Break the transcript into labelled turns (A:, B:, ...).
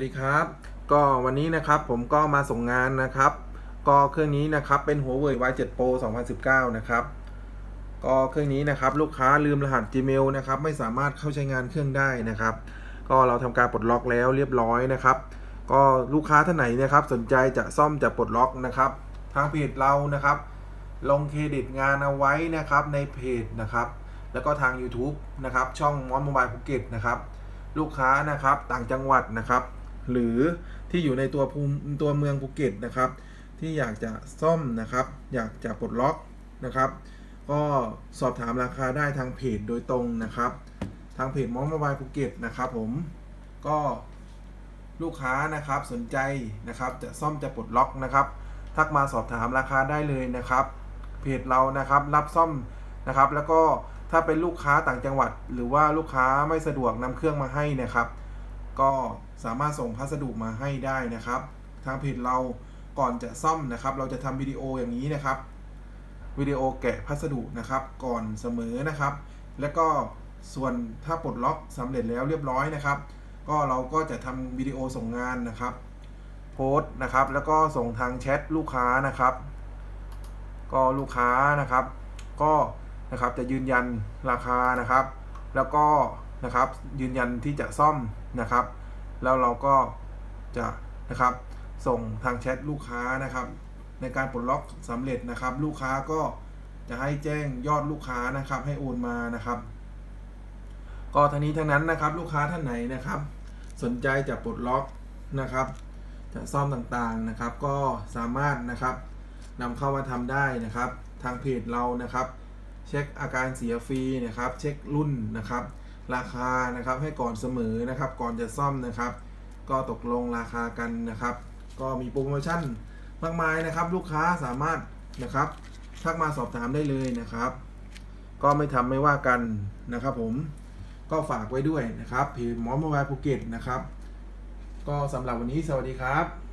A: สวัสดีครับ ก็วันนี้นะครับผมก็มาส่งงานนะครับ ก็เครื่องนี้นะครับเป็น Huawei Y7 Pro 2019 นะครับ ก็เครื่องนี้นะครับลูกค้าลืมรหัส Gmail นะครับไม่สามารถเข้าใช้งานเครื่องได้นะครับ ก็เราทำการปลดล็อกแล้วเรียบร้อยนะครับ ก็ลูกค้าท่านไหนนะครับสนใจจะซ่อมจะปลดล็อกนะครับ ทางเพจเรานะครับ ลงเครดิตงานเอาไว้นะครับในเพจนะครับ แล้วก็ทาง YouTube นะครับช่องมอนมบายภูเก็ตนะครับ ลูกค้านะครับต่างจังหวัดนะครับ หรือที่อยู่ในตัวภูมิตัวเมืองภูเก็ตนะครับ ที่อยากจะซ่อมนะครับ อยากจะปลดล็อกนะครับ ก็สอบถามราคาได้ทางเพจโดยตรงนะครับ ทางเพจมอนโมบายภูเก็ตนะครับ ผมก็ลูกค้านะครับสนใจนะครับจะซ่อมจะปลดล็อกนะครับ ทักมาสอบถามราคาได้เลยนะครับ เพจเรานะครับรับซ่อมนะครับ แล้วก็ถ้าเป็นลูกค้าต่างจังหวัด หรือว่าลูกค้าไม่สะดวกนำเครื่องมาให้นะครับ ก็สามารถส่งพัสดุมาให้ได้นะครับ ทางเพจเราก่อนจะซ่อมนะครับ เราจะทำวิดีโออย่างนี้นะครับวิดีโอแกะพัสดุนะครับ ก่อนเสมอนะครับ แล้วก็ส่วนถ้าปลดล็อกสำเร็จแล้วเรียบร้อยนะครับ ก็เราก็จะทำวิดีโอส่งงานนะครับ โพสต์นะครับ แล้วก็ส่งทางแชทลูกค้านะครับ ก็ลูกค้านะครับ ก็นะครับจะยืนยันราคานะครับ แล้วก็ นะครับ ยืนยันที่จะซ่อมนะครับ แล้วเราก็จะนะครับส่งทางแชทลูกค้านะครับ ในการปลดล็อกสำเร็จนะครับ ลูกค้าก็จะให้แจ้งยอดลูกค้านะครับ ให้โอนมานะครับ ก็ทั้งนี้ทั้งนั้นนะครับ ลูกค้าท่านไหนนะครับ สนใจจะปลดล็อกนะครับ จะซ่อมต่างๆนะครับ ก็สามารถนะครับนำเข้ามาทำได้นะครับ ทางเพจเรานะครับ เช็คอาการเสียฟรีนะครับ เช็ครุ่นนะครับ ราคานะครับให้ก่อนเสมอนะครับ ก่อนจะซ่อมนะครับ ก็ตกลงราคากันนะครับ ก็มีโปรโมชั่นมากมายนะครับ ลูกค้าสามารถนะครับทักมาสอบถามได้เลยนะครับ ก็ไม่ทำไม่ว่ากันนะครับ ผมก็ฝากไว้ด้วยนะครับเพจหมอมบายภูเก็ตนะครับ ก็สำหรับวันนี้สวัสดีครับ